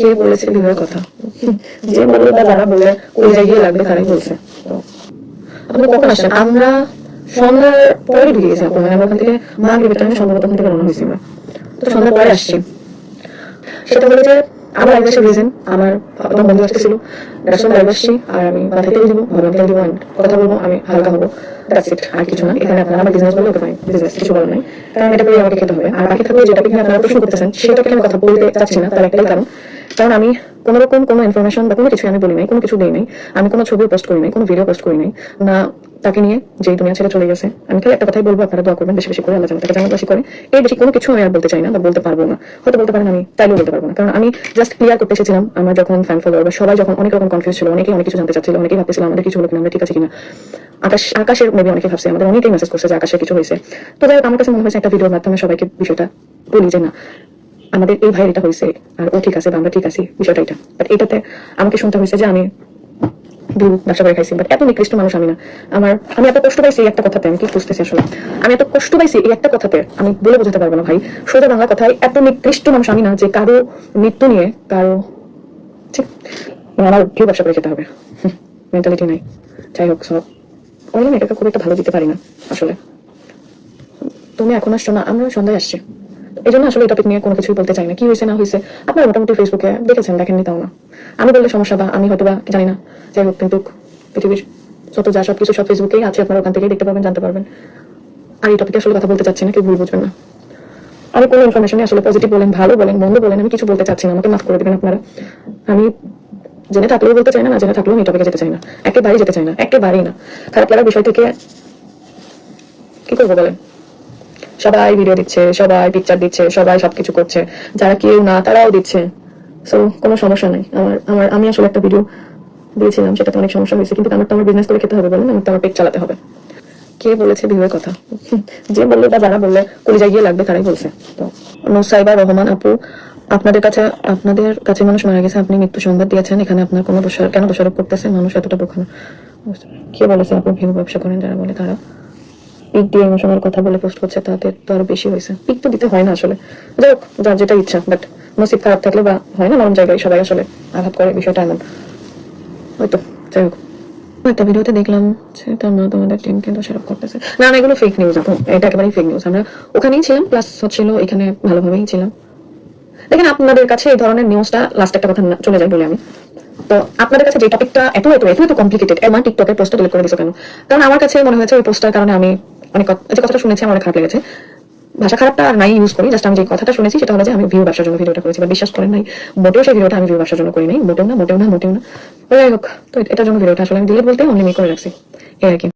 কে বলেছে বিবাহের কথা? যে বা যারা জায়গায় লাগবে তারাই বলছে। আপনি কখন আমরা সন্ধ্যার পরে ঢুকে গেছি আপু মানে আমরা ওখান থেকে টাইমে সন্ধ্যা থেকে রওনা হয়েছি আমরা। তো সন্ধ্যার পরে আসছি। সেটা যে আমার রিজন আমার বন্ধু আসতেছিল। আসছি আর আমি মাথায় তেল দিব তেল দিব কথা বলব, আমি হালকা হব। দ্যাটস ইট আর কিছু না। এখানে আপনারা আমার বিজনেস বলে ওকে ফাইন বিজনেস কিছু বলার নাই। কারণ এটা করে আমাকে খেতে হবে। আর বাকি থাকলে যেটা এখানে আপনারা প্রশ্ন করতেছেন, সেটাকে আমি কথা বলতে চাচ্ছি না, তার একটাই কারণ। কারণ আমি কোনো রকম কোনো ইনফরমেশন বা কোনো কিছু আমি বলি নাই কোনো কিছু দিই নাই আমি কোনো ছবি পোস্ট করি নাই কোনো ভিডিও পোস্ট করি নাই না তাকে নিয়ে যেই দুনিয়া ছেড়ে চলে গেছে। আমি খালি একটা কথাই বলব, আপনারা দোয়া করবেন বেশি বেশি করে, আল্লাহ তাকে করে। এই বেশি কোনো কিছু আমি আর বলতে চাই না বা বলতে পারব না। হয়তো বলতে পারেন আমি, তাইলেও বলতে পারব না। কারণ আমি জাস্ট ক্লিয়ার করতে এসেছিলাম, আমার যখন ফ্যান ফলোয়ার বা সবাই যখন অনেক রকম কনফিউজ ছিল, অনেকেই অনেক কিছু জানতে চাচ্ছিল, অনেকেই ভাবতেছিল আমাদের কিছু হলো কিনা, আমরা ঠিক আছে কিনা। আকাশ, আকাশের মেবি অনেকে ভাবছে, আমাদের অনেকেই মেসেজ করছে যে আকাশের কিছু হয়েছে। তো যাই হোক, আমার কাছে মনে হয়েছে একটা ভিডিওর মাধ্যমে সবাইকে বিষয়টা বলি যে না আমাদের এই ভাইয়ের এটা হয়েছে, আর ও ঠিক আছে আমরা ঠিক আছি, বিষয়টা এটা। বাট এটাতে আমাকে শুনতে হয়েছে যে আমি করে খাইছি। বাট এত নিকৃষ্ট মানুষ আমি না। আমার, আমি এত কষ্ট পাইছি এই একটা কথাতে, আমি কি বুঝতেছি আসলে? আমি এত কষ্ট পাইছি এই একটা কথাতে, আমি বলে বোঝাতে পারব না ভাই। সোজা বাংলা কথায়, এত নিকৃষ্ট মানুষ আমি না যে কারও মৃত্যু নিয়ে কারও ঠিক আমার কেউ ব্যবসা করে খেতে হবে। মেন্টালিটি নাই। যাই হোক সব ওই এটাকে খুব একটা ভালো দিতে পারি না, আসলে। তুমি এখন আসছো না আমরা সন্ধ্যায় আসছি। এই জন্য আসলে এই টপিক নিয়ে কোনো কিছুই বলতে চাই না কি হয়েছে, না হয়েছে, আপনারা মোটামুটি ফেসবুকে দেখেছেন দেখেননি তাও না। আমি বললে সমস্যা বা আমি হয়তো বা জানি না। যাই হোক, কিন্তু পৃথিবীর যত যা সব কিছু সব ফেসবুকেই আছে, আপনারা ওখান থেকেই দেখতে পাবেন, জানতে পারবেন। আর এই টপিকে আসলে কথা বলতে চাচ্ছি না, কেউ ভুল বুঝবেন না। আমি কোনো ইনফরমেশনই আসলে পজিটিভ বলেন, ভালো বলেন, মন্দ বলেন, আমি কিছু বলতে চাচ্ছি না, আমাকে মাফ করে দেবেন আপনারা। আমি জেনে থাকলেও বলতে চাই না না জেনে থাকলেও আমি টপিকে যেতে চাই না। একেবারেই যেতে চাই না, একেবারেই না। খারাপ লাগার বিষয় থেকে কি করব বলেন? সবাই ভিডিও দিচ্ছে, সবাই পিকচার দিচ্ছে, সবাই সবকিছু করছে। যারা কেউ না, তারাও দিচ্ছে। সো কোনো সমস্যা নাই। আমার আমার, আমি আসলে একটা ভিডিও দিয়েছিলাম, সেটাতে অনেক সমস্যা হয়েছে। কিন্তু আমার তো আমার বিজনেস করে খেতে হবে বলেন আমার তো আমার পেট চালাতে হবে। কে বলেছে বিয়ের কথা? যে বলল বা যারা বললে, কলিজায় গিয়ে লাগবে, তারাই বলছে। তো, নুসাইবা রহমান আপু, আপনাদের কাছে আপনাদের কাছে মানুষ মারা গেছে, আপনি মৃত্যু সংবাদ দিয়েছেন, এখানে আপনার কোনো দোষার কেন দোষারোপ করতেছে? মানুষ এতটা বোখানো কে বলেছে আপু? ভিউ ব্যবসা করেন যারা বলে তারা। পিক দিয়ে ইমোশনাল কথা বলে পোস্ট করছে তাদের তো আরও বেশি হয়েছে। পিক তো দিতে হয় না আসলে। যাই হোক, যার যেটা ইচ্ছা বাট নসিব খারাপ থাকলে বা হয় না নরম জায়গায় সবাই আসলে আঘাত করে বিষয়টা এমন। হয়তো যাই হোক। একটা ভিডিওতে দেখলাম যে তার মা তোমাদের টিমকে দোষারোপ করতেছে। না এগুলো ফেক নিউজ আপু এটা একেবারেই ফেক নিউজ আমরা ওখানেই ছিলাম প্লাস হচ্ছিল এখানে ভালোভাবেই ছিলাম। দেখেন, আপনাদের কাছে এই ধরনের নিউজটা লাস্ট একটা কথা চলে যায় বলে আমি। তো আপনাদের কাছে যে টপিকটা এত এত এত এত কমপ্লিকেটেড মানে টিকটকের পোস্টটা ডিলিট করে কেন? কারণ আমার কাছে মনে হয়েছে ওই পোস্টটার কারণে আমি কথা- যে কথাটা শুনেছি, আমার খারাপ লেগেছে। ভাষা খারাপটা আর নাই ইউজ করি জাস্ট আমি যে কথাটা শুনেছি, সেটা হলো যে আমি ভিউ ব্যবসার জন্য ভিডিওটা করেছি, বা বিশ্বাস করেন নাই, মোটেও সেই ভিডিওটা আমি ভিউ ব্যবসার জন্য করি নাই, মোটেও না মোটেও না মোটেও না। যাই হোক, তো এটার জন্য ভিডিওটা আসলে আমি ডিলিট বলতে অনলি করে রাখছি। এই আর কি।